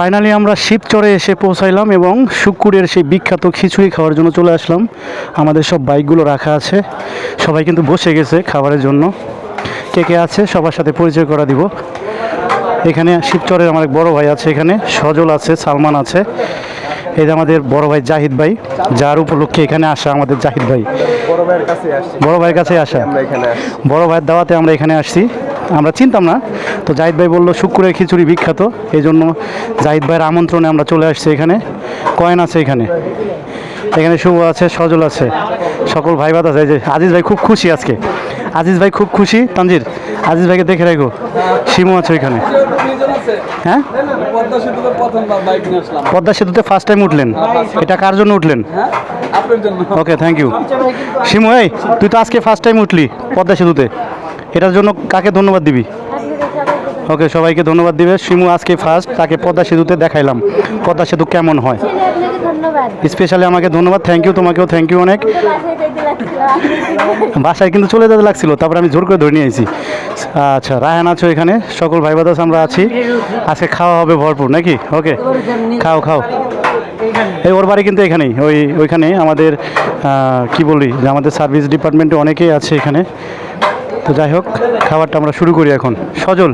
Finally আমরা শিব শিবচরে এসে পৌঁছাইলাম এবং শুকুরের সেই বিখ্যাত খিচুড়ি খাওয়ার জন্য চলে আসলাম। আমাদের সব বাইকগুলো রাখা আছে। সবাই কিন্তু বসে গেছে খাবারের জন্য। কে কে আছে সবার সাথে পরিচয় করা দিব। এখানে শিবচরের আমার এক বড় ভাই আছে এখানে সজল আছে সালমান আছে। এই যে আমাদের বড় ভাই জাহিদ ভাই যার উপলক্ষে এখানে আসা আমাদের জাহিদ ভাই। বড় ভাইয়ের কাছে আসা। বড় ভাইয়ের দাওয়াতে আমরা এখানে আসছি। আমরা চিনতাম না। তো জাহিদ ভাই বলল শুক্রের খিচুড়ি বিখ্যাত। এই জন্য জাহিদ ভাইয়ের আমন্ত্রণে আমরা চলে আসছি এখানে। কয়েন আছে এখানে। এখানে শুভ আছে সজল আছে। সকল ভাই বাদ আছে। যে আজিজ ভাই খুব খুশি আজকে। আজিজ ভাই খুব খুশি। তানজির আজিজ ভাইকে দেখে রাখো। শিমু আছে ওইখানে। হ্যাঁ? পদ্মা সেতুতে ফার্স্ট টাইম উঠলেন। এটা কার জন্য উঠলেন? ওকে থ্যাংক ইউ শিমু এই তুই তো আজকে ফার্স্ট টাইম উঠলি পদ্মা সেতুতে। এটার জন্য কাকে ধন্যবাদ দিবি? ওকে, সবাইকে ধন্যবাদ দিবে। শিমু আজকে ফার্স্ট তাকে পদ্মা সেতুতে দেখাইলাম। পদ্মা সেতু কেমন হয়? স্পেশালি আমাকে ধন্যবাদ থ্যাংক ইউ তোমাকেও থ্যাংক ইউ অনেক। বাসায় কিন্তু চলে যেতে লাগছিল, তারপর আমি জোর করে ধরে নিয়ে আইছি। আচ্ছা রায়হান আছো এখানে? সকল ভাই বাদাস আমরা আছি। আজকে খাওয়া হবে ভরপুর, নাকি? ওকে, খাও খাও। এই ওর বাড়ি কিন্তু এখানেই, ওই, ওইখানে আমাদের কি বলি, যে আমাদের সার্ভিস ডিপার্টমেন্টে অনেকেই আছে এখানে। তো যাই হোক খাবারটা আমরা শুরু করি এখন। সজল।